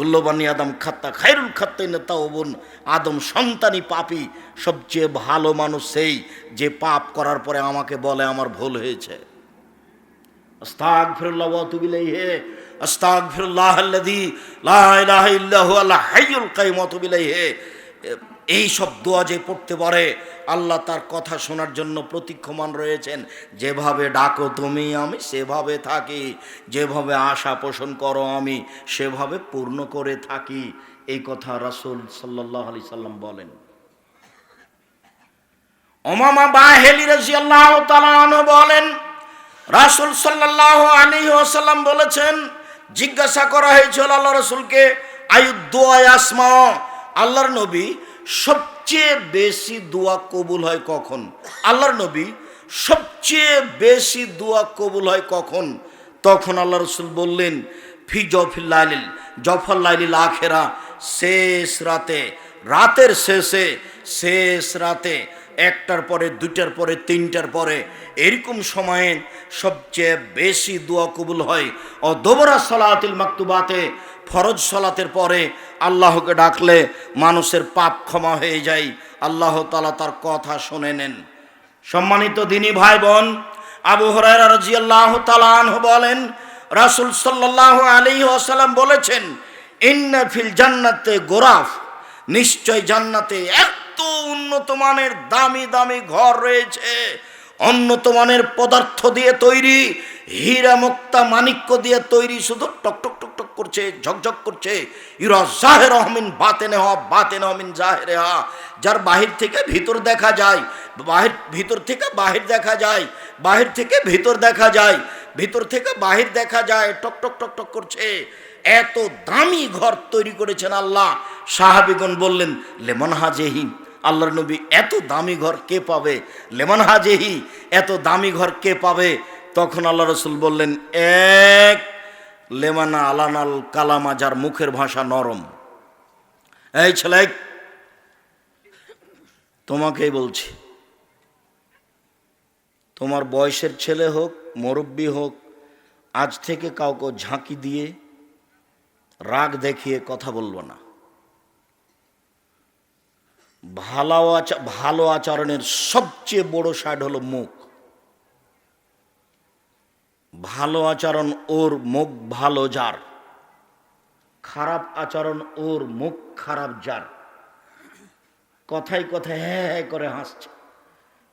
কুল্লবানি আদম খাত্তা খায়রুল খাত্তাই তাও বোন, আদম সন্তানই পাপি, সবচেয়ে ভালো মানুষ সেই যে পাপ করার পরে আমাকে বলে আমার ভুল হয়েছে। আস্তাগফিরুল্লাহ ওয়া আতুবু হে আস্তাগফিরুল্লাহ আল্লাযী লা ইলাহা ইল্লা হুয়া আল হাইয়ুল কাইয়ুম ওয়া আতুবু ইলাইহি। এই সব দোয়া যে পড়তে পারে, আল্লাহ তার কথা শোনার জন্য প্রতীক্ষমান রয়েছেন। যেভাবে ডাকো তুমি, আমি সেভাবে থাকি। যেভাবে আশা পোষণ করো আমি, সেভাবে পূর্ণ করে থাকি। এই কথা রাসূল সাল্লাল্লাহু আলাইহি সাল্লাম বলেন। ওমামা বাহেলি রাজিয়াল্লাহু তাআলা আনহু বলেন, রাসূল সাল্লাল্লাহু আলাইহি ওয়াসাল্লাম বলেছেন, জিজ্ঞাসা করা হয়েছিল আল্লাহ রসুলকে আয়ুদ্দোয়া আসমা? আল্লাহর নবী সবচেয়ে বেশি দোয়া কবুল হয় কখন? আল্লাহর নবী, সবচেয়ে বেশি দোয়া কবুল হয় কখন? তখন আল্লাহ রসুল বললেন, ফি জফিল্লাইল জফল্লাইল আখেরা, শেষ রাতে, রাতের শেষে, শেষ রাতে, একটার পরে, দুইটার পরে, তিনটার পরে, এরকম সময়ে সবচেয়ে বেশি দোয়া কবুল হয়। ও দোবরা সলাতিল মাকতুবাতে ফরজ সলাতের পরে আল্লাহকে ডাকলে মানুষের পাপ ক্ষমা হয়ে যায়। আল্লাহ তালা তার কথা শুনে নেন। সম্মানিত দিনী ভাই বোন আবু হরাইরা তালাহ বলেন, রাসুল সাল্লাহ আলী আসালাম বলেছেন, ইন্না জান্নাতে গোরাফ। নিশ্চয় জান্নাতে এত উন্নত মানের দামি দামি ঘর রয়েছে। উন্নত মানের পদার্থ দিয়ে তৈরি হীরা মুক্তা মানিক্য দিয়ে তৈরি, শুধু টক টক টক টক করছে, ঝকঝক করছে। ইরা জাহের আহমিন বাতেনে হওয়া বাতেন আহমিন জাহেরে হা। যার বাহির থেকে ভিতর দেখা যায়, বাহির, ভিতর থেকে বাহির দেখা যায়, বাহির থেকে ভিতর দেখা যায়, ভিতর থেকে বাহির দেখা যায়, টক টক টক টক করছে। এত দামি ঘর তৈরি করেছেন আল্লাহ। সাহাবিগণ বললেন, লেমন হাজেহি আল্লাহর নবী, এত দামি ঘর কে পাবে? লেমন হাজেহি, এত দামি ঘর কে পাবে? তখন আল্লাহ রসুল বললেন, এক লেমানা আলানাল কালামা যার মুখের ভাষা নরম। এই ছেলে, তোমাকেই বলছি, তোমার বয়সের ছেলে হোক, মুরব্বী হোক, আজ থেকে কাউকে ঝাঁকি দিয়ে রাগ দেখিয়ে কথা বলব না। ভালো ভালো আচরণের সবচেয়ে বড় সাইড হলো মুখ। ভালো আচরণ ওর মুখ, ভালো যার। খারাপ আচরণ ওর মুখ, খারাপ যার। কথাই কথায় হ্যাঁ হ্যাঁ করে হাসছে।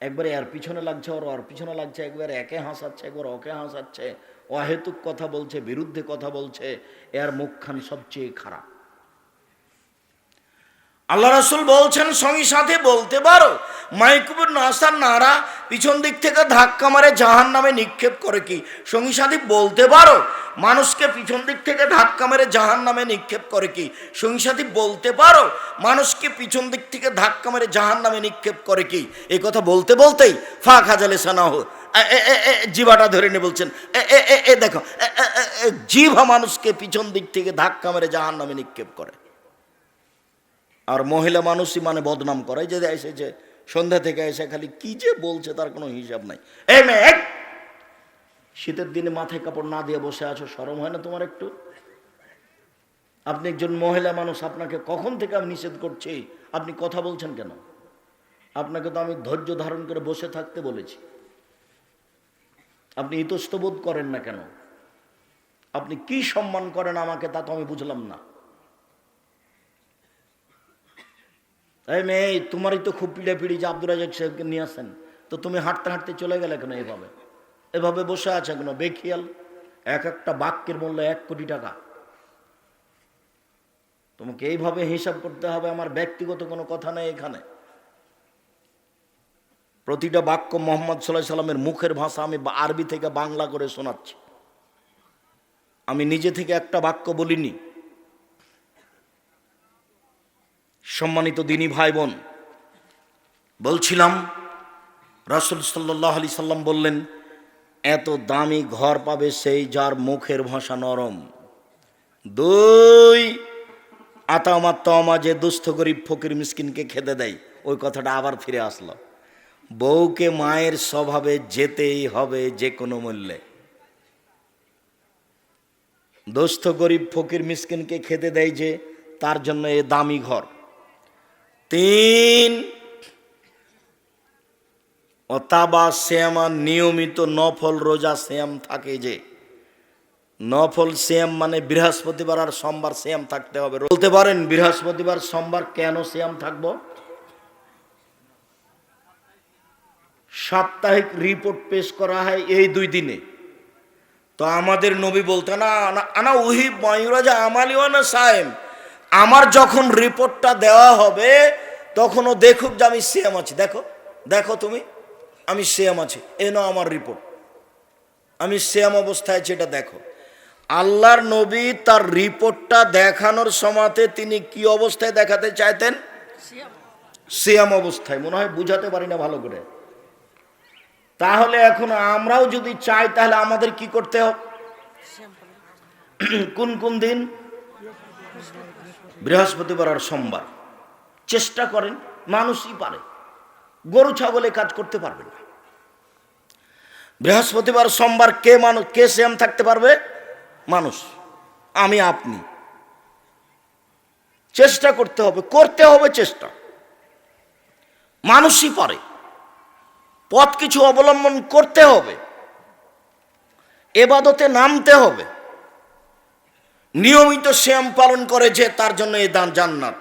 একবারে আর পিছনে লাগছে ওর ওর পিছনে লাগছে, একবার একে হাসাচ্ছে, একবার ওকে হাসাচ্ছে। অহেতুক কথা বলছে, বিরুদ্ধে কথা বলছে, এর মুখখান সবচেয়ে খারাপ। আল্লাহ রাসুল বলছেন, সঙ্গে সাথে বলতে পারো। মাইকুবুর নাসার নারা পিছন দিক থেকে ধাক্কা মারে জাহান নামে নিক্ষেপ করে কি? সঙ্গী সাথী বলতে পারো, মানুষকে পিছন দিক থেকে ধাক্কা মেরে জাহান নামে নিক্ষেপ করে কি? সঙ্গী সাথী বলতে পারো, মানুষকে পিছন দিক থেকে ধাক্কা মেরে জাহান নামে নিক্ষেপ করে কি? এই কথা বলতে বলতেই ফাঁক হাজালে সানা হো জিভাটা ধরে নিয়ে বলছেন, এ দেখো জিভা মানুষকে পিছন দিক থেকে ধাক্কা মেরে জাহান নামে নিক্ষেপ করে। আর মহিলা মানুষই মানে বদনাম করে। যে এসেছে, সন্ধ্যা থেকে এসে খালি কি যে বলছে তার কোনো হিসাব নাই। শীতের দিনে মাথায় কাপড় না দিয়ে বসে আছো, সরম হয় না তোমার একটু? আপনি একজন মহিলা মানুষ, আপনাকে কখন থেকে আমি নিষেধ করছি? আপনি কথা বলছেন কেন? আপনাকে তো আমি ধৈর্য ধারণ করে বসে থাকতে বলেছি। আপনি ইতস্তবোধ করেন না কেন? আপনি কি সম্মান করেন আমাকে তা তো আমি বুঝলাম না। এই মেয়ে, তোমারই তো খুব পিড়ে পিড়ি যে আব্দুল রাজাক সাহেবকে নিয়ে আসেন। তো তুমি হাঁটতে হাঁটতে চলে গেলে কেন এভাবে? এভাবে বসে আছে কেন? বেখিয়াল। এক একটা বাক্যের মূল্য এক কোটি টাকা। তোমাকে এইভাবে হিসাব করতে হবে, আমার ব্যক্তিগত কোনো কথা নেই এখানে। প্রতিটা বাক্য মোহাম্মদ সাল্লাহ সাল্লামের মুখের ভাষা আমি আরবি থেকে বাংলা করে শোনাচ্ছি। আমি নিজে থেকে একটা বাক্য বলিনি। সম্মানিত দিনী ভাই বোন বলছিলাম, রাসুল সাল্লাহ আলি সাল্লাম বললেন, এত দামি ঘর পাবে সেই যার মুখের ভাষা নরম। দুই আতামা তমা যে দুস্থ গরিব ফকির মিসকিনকে খেতে দেয়, ওই কথাটা আবার ফিরে আসলো। বউকে মায়ের স্বভাবে যেতেই হবে যে কোনো মূল্যে। দোস্ত গরিব ফকির মিসকিনকে খেতে দেয় যে তার জন্য এ দামি ঘর। তিন। অতাবা শ্যামা নিয়মিত নফল রোজা শ্যাম থাকে যে। নফল শ্যাম মানে বৃহস্পতিবার আর সোমবার শ্যাম থাকতে হবে। বলতে পারেন বৃহস্পতিবার, সোমবার কেন শ্যাম থাকব? সাপ্তাহিক রিপোর্ট পেশ করা হয় এই দুই দিনে। তো আমাদের নবী বলতে না আনা- উহি ময়ুরাজা আমালিওয়ানা সাহেব আমার যখন রিপোর্টটা দেওয়া হবে তখনও দেখুক যে আমি সেম আছি। দেখো দেখো তুমি আমি সেম আছি। এ নাও আমার রিপোর্ট। আমি সেম অবস্থায় আছি এটা দেখো। আল্লাহর নবী তার রিপোর্টটা দেখানোর সময়তে তিনি কি অবস্থায় দেখাতে চাইতেন? সিয়াম অবস্থায়। মনে হয় বুঝাতে পারি না ভালো করে। তাহলে এখন আমরাও যদি চাই তাহলে আমাদের কি করতে হবে। কোন কোন দিন? বৃহস্পতিবার আর সোমবার। চেষ্টা করেন, মানুষই পারে। গরু, ছাগলে কাজ করতে পারবে না। বৃহস্পতিবার, সোমবার কে মানুষ কে সেম থাকতে পারবে? মানুষ। আমি, আপনি। চেষ্টা করতে হবে করতে হবে চেষ্টা। মানুষই পারে। পথ কিছু অবলম্বন করতে হবে। এবাদতে নামতে হবে। নিয়মিত শ্যাম পালন করে যে তার জন্য এই দান জান্নাত।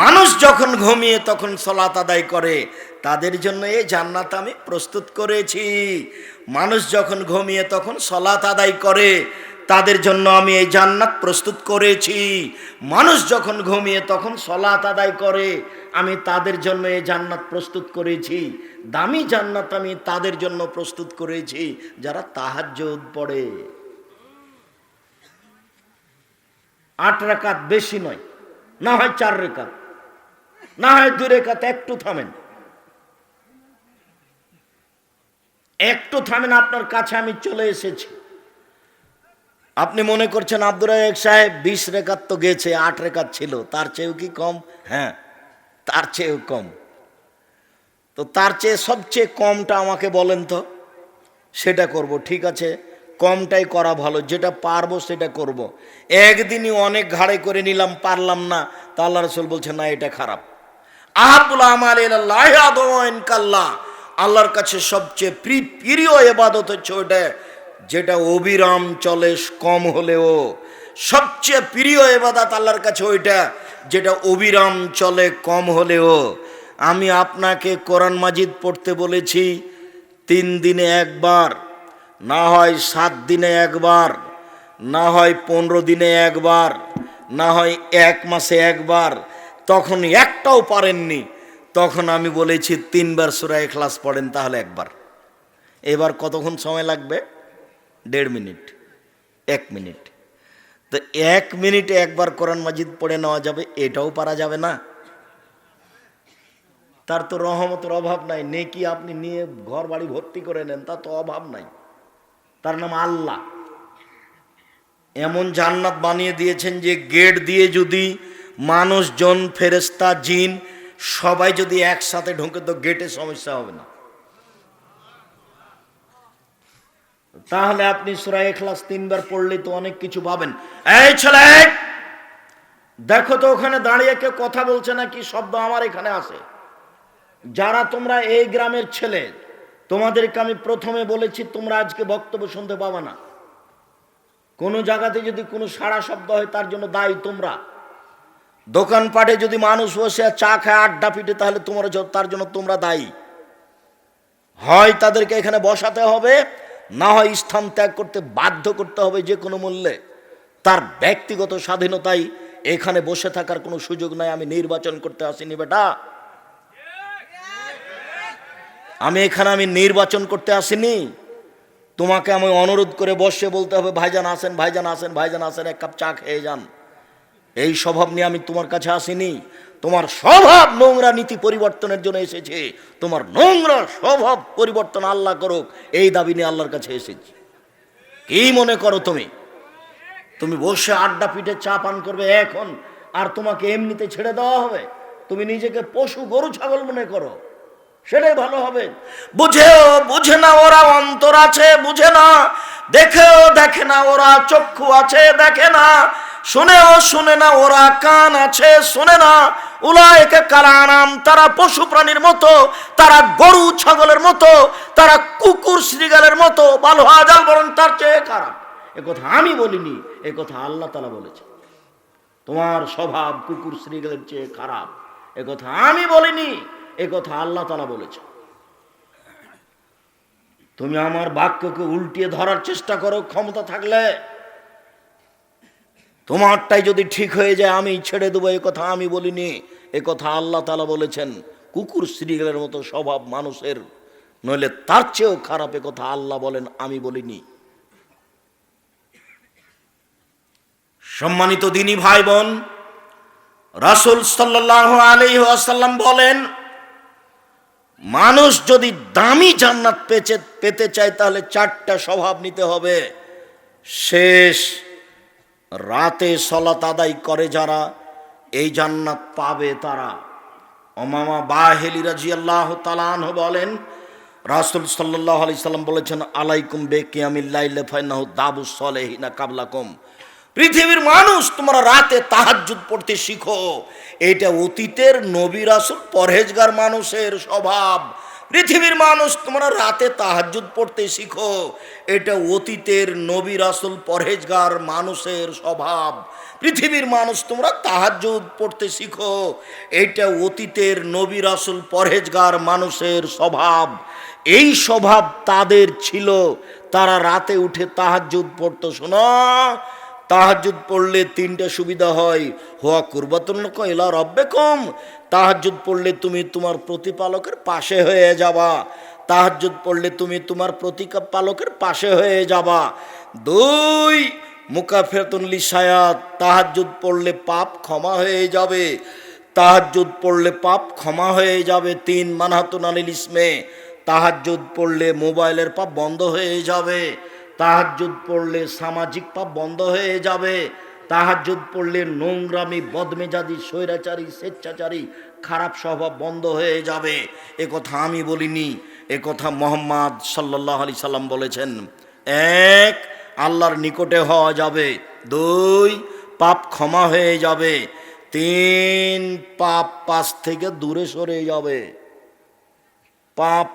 মানুষ যখন ঘুমিয়ে তখন সলাত আদায় করে, তাদের জন্য এই জান্নাত আমি প্রস্তুত করেছি। মানুষ যখন ঘুমিয়ে তখন সলাত আদায় করে, তাদের জন্য আমি এই জান্নাত প্রস্তুত করেছি। মানুষ যখন ঘুমিয়ে তখন সলাত আদায় করে আমি তাদের জন্য এই জান্নাত প্রস্তুত করেছি। দামি জান্নাত আমি তাদের জন্য প্রস্তুত করেছি, যারা তাহাজ্জুদ পড়ে। আট রেখাত বেশি নয়, না হয় চার রেখাত, না হয় দুই রেখাত, একটু থামেন। একটু থামেন, আপনার কাছে আমি চলে এসেছি। আপনি মনে করছেন আব্দুর সাহেব, বিশ রেখাত তো গেছে, আট রেখাত ছিল, তার চেয়েও কি কম? হ্যাঁ। তার চেয়েও কম। তো তার চেয়ে সবচেয়ে কমটা আমাকে বলেন তো, সেটা করব, ঠিক আছে? কমটাই করা ভালো, যেটা পারব সেটা করব। একদিনই অনেক ঘাড়ে করে নিলাম, পারলাম না, তা আল্লাহ রসুল বলছে, না, এটা খারাপ। আহাবুল আমার আল্লাহর কাছে সবচেয়ে প্রি- প্রিয় এবাদত হচ্ছে ওটা যেটা অবিরাম চলে, কম হলেও। সবচেয়ে প্রিয় এবাদাত আল্লাহর কাছে ওইটা যেটা অবিরাম চলে কম হলেও, আমি আপনাকে কোরআন মাজিদ পড়তে বলেছি, তিন দিনে একবার, না হয় সাত দিনে একবার, না হয় পনেরো দিনে একবার, না হয় এক মাসে একবার তখন একটাও পারেননি, তখন আমি বলেছি তিনবার সুরায় ক্লাস পড়েন তাহলে একবার। এবার কতক্ষণ সময় লাগবে? দেড় মিনিট, এক মিনিট। তো এক মিনিটে একবার কোরআন মাজিদ পড়ে নেওয়া যাবে, এটাও পারা যাবে না। তার তো রহমতের অভাব নাই, নেকি আপনি নিয়ে ঘর বাড়ি ভর্তি করে নেন তা তো অভাব নাই। তার নাম আল্লাহ। এমন জান্নাত বানিয়ে দিয়েছেন যে গেট দিয়ে যদি মানুষজন ফেরেস্তা জিন সবাই যদি একসাথে ঢুকে, তো গেটে সমস্যা হবে না। তাহলে আপনি সুরা এখলাস তিনবার পড়লে তো অনেক কিছু পাবেন। এই ছেলে, দেখো তো ওখানে দাঁড়িয়ে কেউ কথা বলছে না কি শব্দ আমার এখানে আছে। যারা তোমরা এই গ্রামের ছেলে, তোমাদেরকে আমি প্রথমে বলেছি, তোমরা আজকে বক্তব্য শুনতে পাবে না। কোনো জায়গাতে যদি কোনো সাড়া শব্দ হয়, তার জন্য দায়ী তোমরা। দোকানপাটে যদি মানুষ বসে চা খায়, আড্ডা পিটে, তাহলে তোমরা তার জন্য তোমরা দায়ী। হয় তাদেরকে এখানে বসাতে হবে না হয় স্থান ত্যাগ করতে বাধ্য করতে হবে যে কোনো মূল্যে। তার ব্যক্তিগত স্বাধীনতায় এখানে বসে থাকার কোনো সুযোগ নাই, আমি নির্বাচন করতে আসিনি বেটা। আমি এখানে আমি নির্বাচন করতে আসিনি। তোমাকে আমি অনুরোধ করে বসে বলতে হবে, ভাইজান আসেন ভাইজান আসেন ভাইজান আসেন, এক কাপ চা খেয়ে যান। এই স্বভাব নিয়ে আমি তোমার কাছে আসিনি। তোমার স্বভাব নোংরা নীতি পরিবর্তনের জন্য এসেছে। তোমার নোংরা স্বভাব পরিবর্তন আল্লাহ করুক, এই দাবি নিয়ে আল্লাহর কাছে এসেছি। কি মনে করো তুমি? তুমি বসে আড্ডা পিঠে চা পান করবে এখন, আর তোমাকে এমনিতে ছেড়ে দেওয়া হবে? তুমি নিজেকে পশু গরু ছাগল মনে করো। সেটাই ভালো হবে। বুঝেও বুঝে না ওরা অন্তর আছে, বুঝে না। দেখেও দেখে না ওরা চক্ষু আছে, দেখে না। শুনেও শুনে না ওরা কান আছে, শুনে না। উলায়কে কালানাম, তারা পশু প্রাণীর মতো, তারা গরু ছাগলের মতো, তারা কুকুর শ্রীগালের মতো ভালো আজাল বরং তার চেয়ে খারাপ। এ কথা আমি বলিনি, এ কথা আল্লাহ তালা বলেছে তোমার স্বভাব কুকুর শ্রীগালের চেয়ে খারাপ। এ কথা আমি বলিনি, এ কথা আল্লাহ তালা বলেছে তুমি আমার বাক্যকে উল্টিয়ে ধরার চেষ্টা করো, ক্ষমতা থাকলে তোমারটাই যদি ঠিক হয়ে যায়, আমি ছেড়ে দেবো, এ কথা আমি বলিনি। এ কথা আল্লাহ তালা বলেছেন, কুকুর শ্রীগালের মতো স্বভাব মানুষের, নইলে তার চেয়েও খারাপ এ কথা আল্লাহ বলেন, আমি বলিনি। সম্মানিত দিনী ভাই বোন রাসুল সাল্লাহ আলী আসাল্লাম বলেন, মানুষ যদি দামি জান্নাত পেতে পেতে চায়, তাহলে চারটা স্বভাব নিতে হবে। শেষ রাতে সলাত আদায় করে যারা, এই জান্নাত পাবে তারা। অমামা বাহেলি রাজি আল্লাহ তালান বলেন, রাসুল সাল্লাহ আলি সাল্লাম বলেছেন, আলাইকুম বে কিয়ামিল্লাহ দাবু সলেহিনা কাবলাকুম। পৃথিবীর মানুষ, তোমরা রাতে তাহাজ্জুদ পড়তে শিখো। এটা অতীতের নবী রাসুল, পরহেজগার মানুষের স্বভাব। পৃথিবীর মানুষ, তোমরা রাতে তাহাজ্জুদ পড়তে শিখো। এটা অতীতের নবী রাসুল, পরহেজগার, মানুষের স্বভাব। পৃথিবীর মানুষ, তোমরা তাহাজ্জুদ পড়তে শিখো। এটা অতীতের নবী রাসুল, পরহেজগার, মানুষের স্বভাব। এই স্বভাব তাদের ছিল। তারা রাতে উঠে তাহাজ্জুদ পড়তো। শোনো তাহাজুদ পড়লে তিনটা সুবিধা হয়। হোয়া কুরবাতুন কয়লা রব্বে কম তাহাজুদ পড়লে তুমি তোমার প্রতিপালকের পাশে হয়ে যাবা। তাহাজুদ পড়লে তুমি তোমার প্রতিপালকের পাশে হয়ে যাবা। দুই মুকাফেরতুল্লি সায়াত তাহাজুদ পড়লে পাপ ক্ষমা হয়ে যাবে। তাহাজুদ পড়লে পাপ ক্ষমা হয়ে যাবে। তিন, মানহাতুন আলিল ইসমে। তাহাজুদ পড়লে মোবাইলের পাপ বন্ধ হয়ে যাবে। তাহাজুদ পড়লে সামাজিক পাপ বন্ধ হয়ে যাবে। তাহাজুদ পড়লে নোংরামি বদমেজাদি স্বৈরাচারী, স্বেচ্ছাচারী, খারাপ স্বভাব বন্ধ হয়ে যাবে। এ কথা আমি বলিনি, এ কথা মোহাম্মদ সাল্লাহ আলি সাল্লাম বলেছেন। এক, আল্লাহর নিকটে হওয়া যাবে। দুই, পাপ ক্ষমা হয়ে যাবে। তিন, পাপ পাশ থেকে দূরে সরে যাবে। পাপ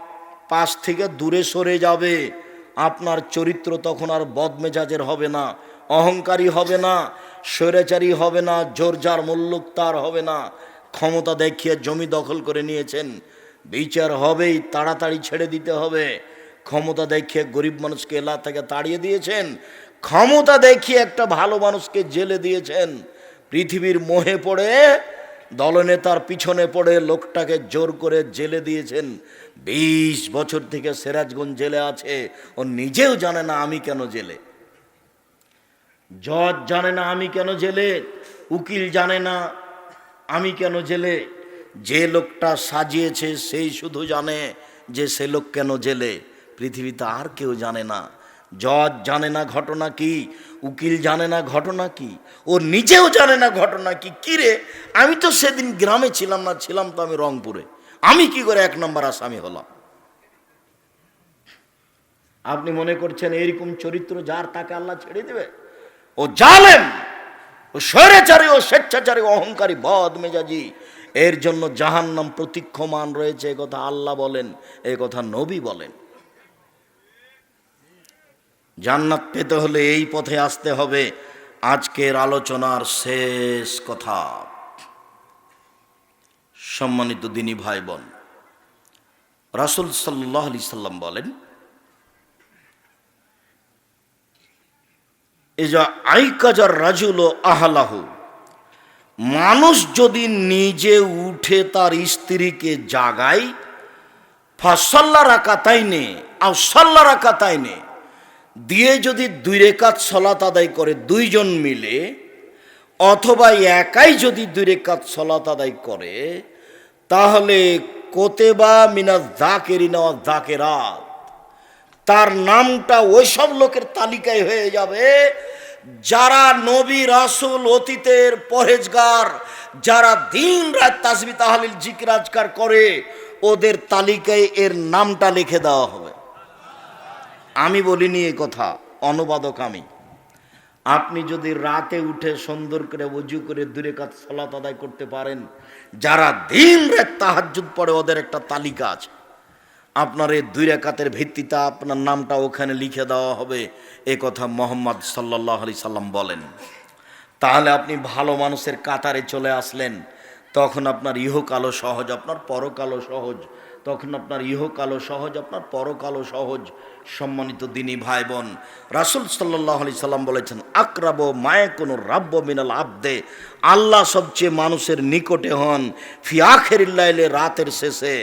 পাশ থেকে দূরে সরে যাবে। আপনার চরিত্র তখন আর বদমেজাজের হবে না, অহংকারী হবে না, স্বৈরাচারী হবে না জোরজার মুল্লুক তার হবে না। ক্ষমতা দেখিয়ে জমি দখল করে নিয়েছেন। বিচার হবেই, তাড়াতাড়ি ছেড়ে দিতে হবে। ক্ষমতা দেখিয়ে গরিব মানুষকে এলা থেকে তাড়িয়ে দিয়েছেন। ক্ষমতা দেখিয়ে একটা ভালো মানুষকে জেলে দিয়েছেন। পৃথিবীর মোহে পড়ে, দলনেতার পিছনে পড়ে লোকটাকে জোর করে জেলে দিয়েছেন। বিশ বছর থেকে সিরাজগঞ্জ জেলে আছে। ও নিজেও জানে না আমি কেন জেলে। জজ জানে না আমি কেন জেলে। উকিল জানে না আমি কেন জেলে। যে লোকটা সাজিয়েছে সেই শুধু জানে যে সে লোক কেন জেলে। পৃথিবীতে আর কেউ জানে না। জজ জানে না ঘটনা কি? উকিল জানে না ঘটনা কি? ও নিজেও জানে না ঘটনা কি? কিরে? আমি তো সেদিন গ্রামে ছিলাম না, ছিলাম তো আমি রংপুরে। আমি কি করে এক নম্বর আসামি হলাম? আপনি মনে করছেন এরকম চরিত্র যার তাকে আল্লাহ ছেড়ে দেবে? ও জালেম, ও স্বৈরাচারী, ও স্বেচ্ছাচারী অহংকারী বদ মেজাজি এর জন্য জাহান্নাম প্রতীক্ষমান রয়েছে, এ কথা আল্লাহ বলেন, এ কথা নবী বলেন। জান্নাত পেতে হলে এই পথে আসতে হবে। আজকের আলোচনার শেষ কথা। সম্মানিত দিনী ভাই বোন রাসুল সাল্লাহ আলি সাল্লাম বলেন যে আইকাজার রাজুল আহলাহু মানুষ যদি নিজে উঠে তার স্ত্রীকে জাগায়, ফাসল্লা রাখা তাই নে আর সল্লা রাখা তাই নে দিয়ে যদি দুই রেখাত সলাত আদায় করে দুইজন মিলে, অথবা একাই যদি দুই রেখাত সলাত আদায় করে তাহলে কোতেবা মিনা জাকেরিনা জাকেরাত তার নামটা ওইসব লোকের তালিকায় হয়ে যাবে যারা নবী রাসুল অতীতের পরেজগার যারা দিন রাত তাসবি তাহালিল জিকিরাজকার করে, ওদের তালিকায় এর নামটা লিখে দেওয়া হবে। আমি বলিনি এই কথা, অনুবাদক আমি। আপনি যদি রাতে উঠে সুন্দর করে উজু করে দূরে কাজ সলাত আদায় করতে পারেন যারা দিন রাত তাহাজুদ পড়ে, ওদের একটা তালিকা আছে। আপনার এই দুই রেখাতের ভিত্তিতে আপনার নামটা ওখানে লিখে দেওয়া হবে। এ কথা মোহাম্মদ সাল্লাহ আলি সাল্লাম বলেন। তাহলে আপনি ভালো মানুষের কাতারে চলে আসলেন। তখন আপনার ইহকালও সহজ, আপনার পরকালও সহজ, তখন আপনার ইহকালও সহজ, আপনার পরকালও সহজ, সম্মানিত দিনী ভাই বোন রাসুল সাল্লাহ আলি সাল্লাম বলেছেন, আক্রাব মায়ে কোনো রাব্য মিনাল আব্দে আল্লাহ সবচেয়ে মানুষের নিকটে হন ফিয়াখেরিল্লাইলে রাতের শেষে।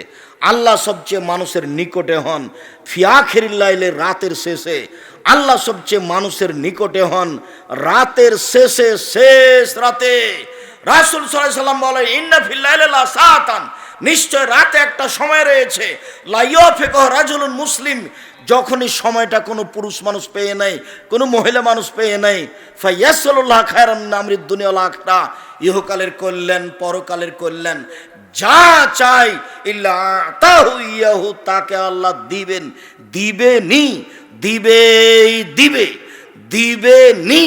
আল্লাহ সবচেয়ে মানুষের নিকটে হন ফিয়াখেরিল্লাইলে রাতের শেষে। আল্লাহ সবচেয়ে মানুষের নিকটে হন, রাতের শেষে শেষ রাতে। রাসুল সাল্লাম বলেন, ইন্না ফিল্লাইলা সাতান। নিশ্চয় রাতে একটা সময় রয়েছে। লাইয়া ফেকহ রাজুলুন মুসলিম, যখনই সময়টা কোনো পুরুষ মানুষ পেয়ে নেয় কোনো মহিলা মানুষ পেয়ে নেয় ফাইয়াসল্লাহ খায়রাম নামরিদ দুনিয়া আখরা ইহকালের কল্যাণ, পরকালের কল্যাণ। যা চাই ইয়াহু, তাকে আল্লাহ দিবেন। দিবেনি, দিবেই দিবে। দিবে নি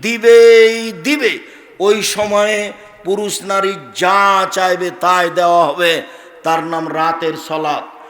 দিবেই দিবে। ওই সময়ে পুরুষ নারী যা চাইবে তাই দেওয়া হবে। তার নাম রাতের সলাৎ।